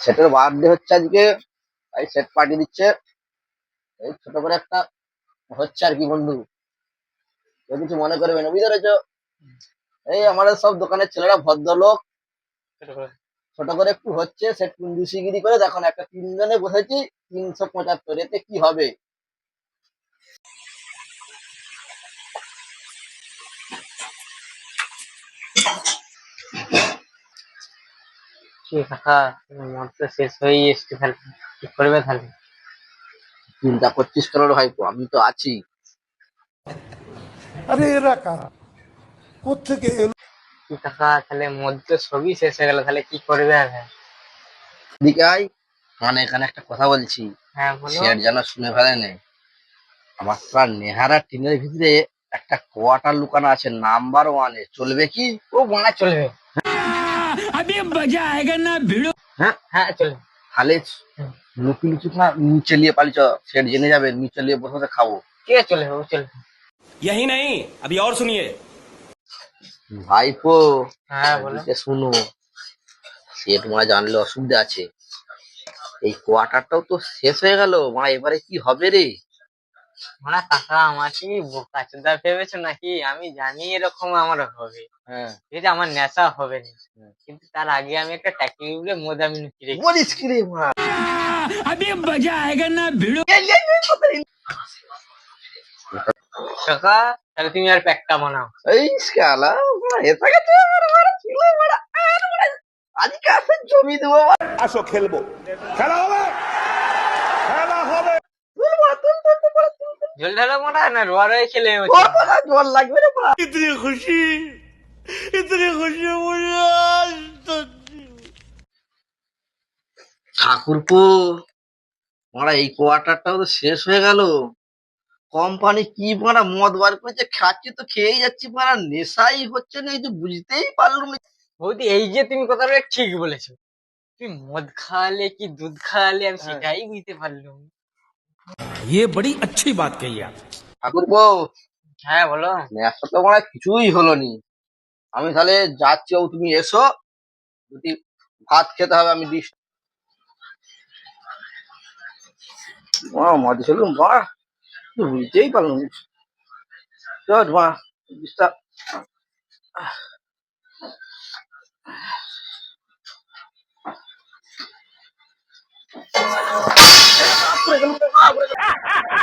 সেটের বার্থডে হচ্ছে আজকে তাই সেট পার্টি দিচ্ছে। এই ছোট করে একটা হচ্ছে আর কি বন্ধু। কেউ কিছু মনে করবে না বুঝতে পেরেছ? এই আমাদের সব দোকানের ছেলেরা ভদ্রলোক। ছোট করে। একটু হচ্ছে সেট কুঞ্জুসিগিরি করে দেখো না একটা তিনজনে বসেছি তিনশো পঁচাত্তর এতে কি হবে? কি কাকা মদ তো শেষ হয়ে এসছে তাহলে। কি করবে তাহলে? চিন্তা করছিস কেন রে ভাইপো? আমি তো আছি। আরে এরা কারা? কোথেকে এলো? কি কাকা তাহলে মদ তো সবই শেষ হয়ে গেল। তাহলে কি করবে এখন? দিকে আয়। মানে এখানে একটা কথা বলছি। হ্যাঁ বলো। শেয়ার যেন শুনে ফেলে নেই আমার প্রাণ নেহারা টিনের ভিতরে একটা কোয়ার্টার লুকানো আছে নাম্বার ওয়ানে চলবে কি? ও বানা চলবে। হ্যাঁ হ্যাঁ চলবে তাহলে হুম। লুকি লুচি না নিচে নিয়ে পালিছ সেট জেনে যাবে নিচে নিয়ে বসে বসে খাবো ঠিক আছে চলবে ও চলবে यही नहीं अभी और सुनिए ভাইপো হ্যাঁ বলো এদিকে শুনো সেট মা জানলে অসুবিধা আছে এই কোয়ার্টারটাও তো শেষ হয়ে গেল মা এবারে কি হবে রে মানে কাকা আমার কি বোকা চোদা ভেবেছো নাকি? আমি জানি এরকম আমার হবে। হ্যাঁ। ঠিক আছে আমার নেশা হবে না। কিন্তু তার আগে আমি একটা টাকি বলে মদ আমি লুকিয়ে রেখেছি বলিস কি রে মা? কাকা তাহলে তুমি আর প্যাকটা বানাও। এই শালা এটা গেছে আমার আমার ছিল বড় আর বড় আজকে আসে জমি দেবো আসো খেলব। খেলা হবে খেলা হবে ঠাকুরপো মারা এই কোয়ার্টারটাও তো শেষ হয়ে গেল। কোম্পানি কি মারা মদ বার করেছে খাচ্ছি তো খেয়েই যাচ্ছি মারা নেশাই হচ্ছে না এই তো বুঝতেই পারলুম না। বৌদি এই যে তুমি কথাটা ঠিক বলেছ তুমি মদ খাওয়ালে কি দুধ খাওয়ালে আমি হ্যাঁ। সেটাই বুঝতে পারলুম। ये बड़ी अच्छी बात कही आप ঠাকুরপো হ্যাঁ বলো নেশা তো মারা কিছুই হলো নি আমি তাহলে যাচ্ছি ও তুমি এসো যদি ভাত খেতে হবে আমি দিস মা মদ ছিল মা বুঝতেই পারলাম না। চল মা விட்டு